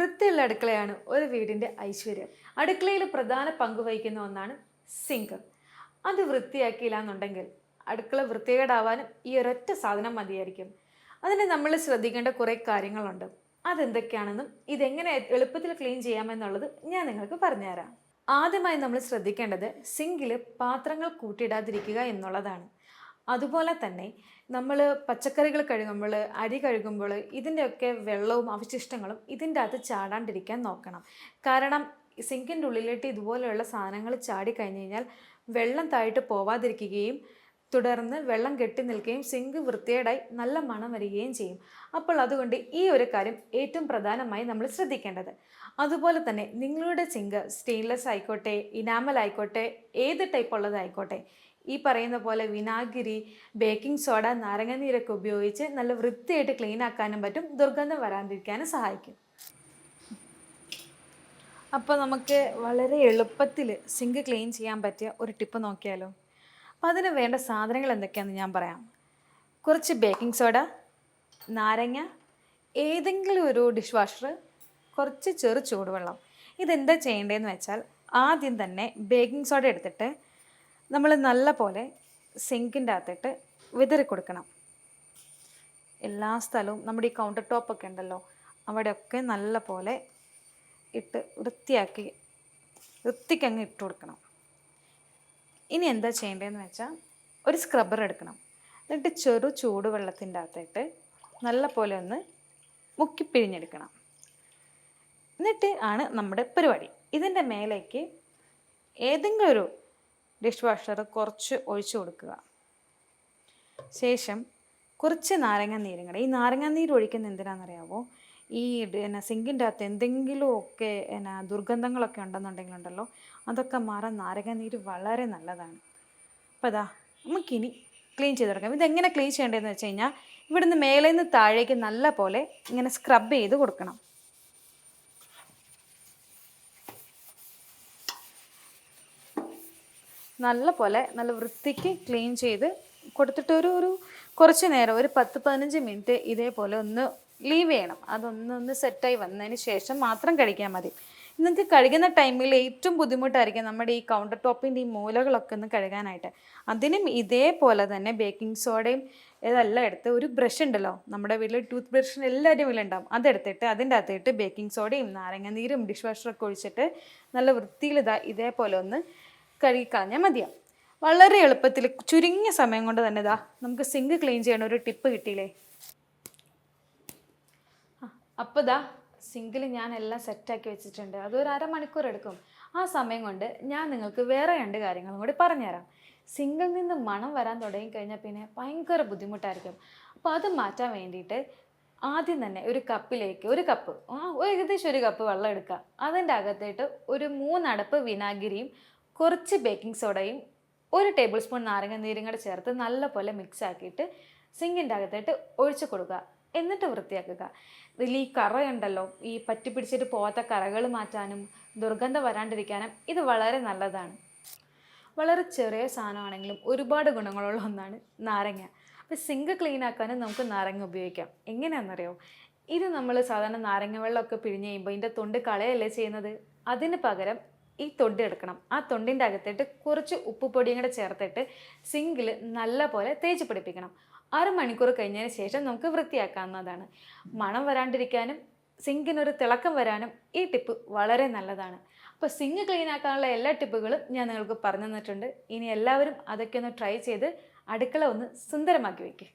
വൃത്തിയുള്ള അടുക്കളയാണ് ഒരു വീടിന്റെ ഐശ്വര്യം. അടുക്കളയിൽ പ്രധാന പങ്ക് വഹിക്കുന്ന ഒന്നാണ് സിങ്ക്. അത് വൃത്തിയാക്കിയില്ല എന്നുണ്ടെങ്കിൽ അടുക്കള വൃത്തികേടാവാനും ഈ ഒരൊറ്റ സാധനം മതിയായിരിക്കും. അതിന് നമ്മൾ ശ്രദ്ധിക്കേണ്ട കുറേ കാര്യങ്ങളുണ്ട്. അതെന്തൊക്കെയാണെന്നും ഇതെങ്ങനെ എളുപ്പത്തിൽ ക്ലീൻ ചെയ്യാമെന്നുള്ളത് ഞാൻ നിങ്ങൾക്ക് പറഞ്ഞുതരാം. ആദ്യമായി നമ്മൾ ശ്രദ്ധിക്കേണ്ടത് സിങ്കിൽ പാത്രങ്ങൾ കൂട്ടിയിടാതിരിക്കുക എന്നുള്ളതാണ്. അതുപോലെ തന്നെ നമ്മൾ പച്ചക്കറികൾ കഴുകുമ്പോൾ അരി കഴുകുമ്പോൾ ഇതിന്റെയൊക്കെ വെള്ളവും അവശിഷ്ടങ്ങളും ഇതിന്റെ അകത്ത് ചാടാണ്ടിരിക്കാൻ നോക്കണം. കാരണം സിങ്കിന്റെ ഉള്ളിലേക്ക് ഇതുപോലെയുള്ള സാധനങ്ങൾ ചാടി കഴിഞ്ഞ് കഴിഞ്ഞാൽ വെള്ളം താഴോട്ട് പോവാതിരിക്കുകയും തുടർന്ന് വെള്ളം കെട്ടി നിൽക്കുകയും സിങ്ക് വൃത്തിയേടായി നല്ല മണം വരികയും ചെയ്യും. അപ്പോൾ അതുകൊണ്ട് ഈ ഒരു കാര്യം ഏറ്റവും പ്രധാനമായി നമ്മൾ ശ്രദ്ധിക്കേണ്ടത്. അതുപോലെ തന്നെ നിങ്ങളുടെ സിങ്ക് സ്റ്റെയിൻലെസ് ആയിക്കോട്ടെ ഇനാമൽ ആയിക്കോട്ടെ ഏത് ടൈപ്പ് ഉള്ളതായിക്കോട്ടെ ഈ പറയുന്ന പോലെ വിനാഗിരി ബേക്കിംഗ് സോഡ നാരങ്ങനീരൊക്കെ ഉപയോഗിച്ച് നല്ല വൃത്തിയായിട്ട് ക്ലീൻ ആക്കാനും പറ്റും ദുർഗന്ധം വരാതിരിക്കാനും സഹായിക്കും. അപ്പോൾ നമുക്ക് വളരെ എളുപ്പത്തിൽ സിങ്ക് ക്ലീൻ ചെയ്യാൻ പറ്റിയ ഒരു ടിപ്പ് നോക്കിയാലോ? അപ്പോൾ അതിന് വേണ്ട സാധനങ്ങൾ എന്തൊക്കെയാണെന്ന് ഞാൻ പറയാം. കുറച്ച് ബേക്കിംഗ് സോഡ നാരങ്ങ ഏതെങ്കിലും ഒരു ഡിഷ് വാഷർ കുറച്ച് ചെറു ചൂടുവെള്ളം. ഇതെന്താ ചെയ്യേണ്ടതെന്ന് വെച്ചാൽ ആദ്യം തന്നെ ബേക്കിംഗ് സോഡ എടുത്തിട്ട് നമ്മൾ നല്ല പോലെ സിങ്കിന്റെ അകത്തിട്ട് വിതറി കൊടുക്കണം. എല്ലാ സ്ഥലവും നമ്മുടെ ഈ കൗണ്ടർ ടോപ്പൊക്കെ ഉണ്ടല്ലോ അവിടെയൊക്കെ നല്ല പോലെ ഇട്ട് വൃത്തിയാക്കി വൃത്തിക്കങ്ങ് ഇട്ട് കൊടുക്കണം. ഇനി എന്താ ചെയ്യേണ്ടതെന്ന് വെച്ചാൽ ഒരു സ്ക്രബ്ബർ എടുക്കണം. എന്നിട്ട് ചെറു ചൂടുവെള്ളത്തിന്റെ അകത്തിട്ട് നല്ല പോലെ ഒന്ന് മുക്കിപ്പിഴിഞ്ഞെടുക്കണം എന്നിട്ട് ആണ് നമ്മുടെ പരിപാടി. ഇതിന്റെ മേലേക്ക് ഏതെങ്കിലും ഒരു ഡിഷ് വാഷർ കുറച്ച് ഒഴിച്ചു കൊടുക്കുക. ശേഷം കുറച്ച് നാരങ്ങ നീരും കൂടെ. ഈ നാരങ്ങ നീര് ഒഴിക്കുന്ന എന്തിനാണെന്നറിയാവോ ഈ എന്നാ സിങ്കിന്റെ അകത്ത് എന്തെങ്കിലുമൊക്കെ എന്നാ ദുർഗന്ധങ്ങളൊക്കെ ഉണ്ടെന്നുണ്ടെങ്കിലുണ്ടല്ലോ അതൊക്കെ മാറാൻ നാരങ്ങ നീര് വളരെ നല്ലതാണ്. അപ്പോൾ അതാ നമുക്കിനി ക്ലീൻ ചെയ്ത് തുടങ്ങാം ഇതെങ്ങനെ ക്ലീൻ ചെയ്യേണ്ടതെന്ന് വെച്ച് കഴിഞ്ഞാൽ ഇവിടുന്ന് മേലെ നിന്ന് താഴേക്ക് നല്ല പോലെ ഇങ്ങനെ സ്ക്രബ് ചെയ്ത് കൊടുക്കണം. നല്ല പോലെ നല്ല വൃത്തിക്ക് ക്ലീൻ ചെയ്ത് കൊടുത്തിട്ട് ഒരു ഒരു കുറച്ച് നേരം ഒരു പത്ത് പതിനഞ്ച് മിനിറ്റ് ഇതേപോലെ ഒന്ന് ലീവ് ചെയ്യണം. അതൊന്നൊന്ന് സെറ്റായി വന്നതിന് ശേഷം മാത്രം കഴിക്കാൻ മതി. നിങ്ങൾക്ക് കഴുകുന്ന ടൈമിൽ ഏറ്റവും ബുദ്ധിമുട്ടായിരിക്കും നമ്മുടെ ഈ കൗണ്ടർ ടോപ്പിന്റെ ഈ മൂലകളൊക്കെ ഒന്ന് കഴുകാനായിട്ട്. അതിനും ഇതേപോലെ തന്നെ ബേക്കിംഗ് സോഡയും ഇതെല്ലാം എടുത്ത് ഒരു ബ്രഷ് ഉണ്ടല്ലോ നമ്മുടെ വീട്ടിൽ ടൂത്ത് ബ്രഷ് എല്ലാവരും വീട്ടിലുണ്ടാവും അതെടുത്തിട്ട് അതിന്റെ അകത്തിട്ട് ബേക്കിംഗ് സോഡയും നാരങ്ങ നീരും ഡിഷ് വാഷറൊക്കെ ഒഴിച്ചിട്ട് നല്ല വൃത്തിയിൽ ഇതാ ഇതേപോലെ ഒന്ന് കഴുകിക്കളഞ്ഞാൽ മതിയാവും. വളരെ എളുപ്പത്തിൽ ചുരുങ്ങിയ സമയം കൊണ്ട് തന്നെ ഇതാ നമുക്ക് സിങ്ക് ക്ലീൻ ചെയ്യണ ഒരു ടിപ്പ് കിട്ടിയില്ലേ? അപ്പോൾ ഇതാ സിങ്കിൽ ഞാൻ എല്ലാം സെറ്റാക്കി വെച്ചിട്ടുണ്ട്. അതൊരു അരമണിക്കൂർ എടുക്കും. ആ സമയം കൊണ്ട് ഞാൻ നിങ്ങൾക്ക് വേറെ രണ്ട് കാര്യങ്ങളും കൂടി പറഞ്ഞുതരാം. സിങ്കിൽ നിന്ന് മണം വരാൻ തുടങ്ങി കഴിഞ്ഞാൽ പിന്നെ ഭയങ്കര ബുദ്ധിമുട്ടായിരിക്കും. അപ്പോൾ അത് മാറ്റാൻ വേണ്ടിയിട്ട് ആദ്യം തന്നെ ഒരു കപ്പിലേക്ക് ഒരു കപ്പ് ഏകദേശം ഒരു കപ്പ് വെള്ളം എടുക്കുക. അതിന്റെ അകത്തേട്ട് ഒരു മൂന്നടപ്പ് വിനാഗിരിയും കുറച്ച് ബേക്കിംഗ് സോഡയും ഒരു ടേബിൾ സ്പൂൺ നാരങ്ങ നീരും കൂടെ ചേർത്ത് നല്ലപോലെ മിക്സ് ആക്കിയിട്ട് സിങ്കിന്റെ അകത്തായിട്ട് ഒഴിച്ചു കൊടുക്കുക. എന്നിട്ട് വൃത്തിയാക്കുക. ഇതിൽ ഈ കറയുണ്ടല്ലോ ഈ പറ്റി പിടിച്ചിട്ട് പോകാത്ത കറകൾ മാറ്റാനും ദുർഗന്ധം വരാണ്ടിരിക്കാനും ഇത് വളരെ നല്ലതാണ്. വളരെ ചെറിയ സാധനമാണെങ്കിലും ഒരുപാട് ഗുണങ്ങളുള്ള ഒന്നാണ് നാരങ്ങ. അപ്പോൾ സിങ്ക് ക്ലീൻ ആക്കാനും നമുക്ക് നാരങ്ങ ഉപയോഗിക്കാം. എങ്ങനെയാണെന്നറിയോ? ഇത് നമ്മൾ സാധാരണ നാരങ്ങ വെള്ളമൊക്കെ പിഴിഞ്ഞ് കഴിയുമ്പോൾ ഇതിന്റെ തൊണ്ട് കളയല്ലേ ചെയ്യുന്നത്? അതിന് പകരം ഈ തൊണ്ടി എടുക്കണം. ആ തൊണ്ടിന്റെ അകത്തിട്ട് കുറച്ച് ഉപ്പുപൊടിയും കൂടെ ചേർത്തിട്ട് സിങ്കിൽ നല്ല പോലെ തേച്ച് പിടിപ്പിക്കണം. അരമണിക്കൂർ കഴിഞ്ഞതിന് ശേഷം നമുക്ക് വൃത്തിയാക്കാവുന്നതാണ്. മണം വരാണ്ടിരിക്കാനും സിങ്കിനൊരു തിളക്കം വരാനും ഈ ടിപ്പ് വളരെ നല്ലതാണ്. അപ്പോൾ സിങ്ക് ക്ലീൻ ആക്കാനുള്ള എല്ലാ ടിപ്പുകളും ഞാൻ നിങ്ങൾക്ക് പറഞ്ഞു തന്നിട്ടുണ്ട്. ഇനി എല്ലാവരും അതൊക്കെ ഒന്ന് ട്രൈ ചെയ്ത് അടുക്കള ഒന്ന് സുന്ദരമാക്കി വയ്ക്കുക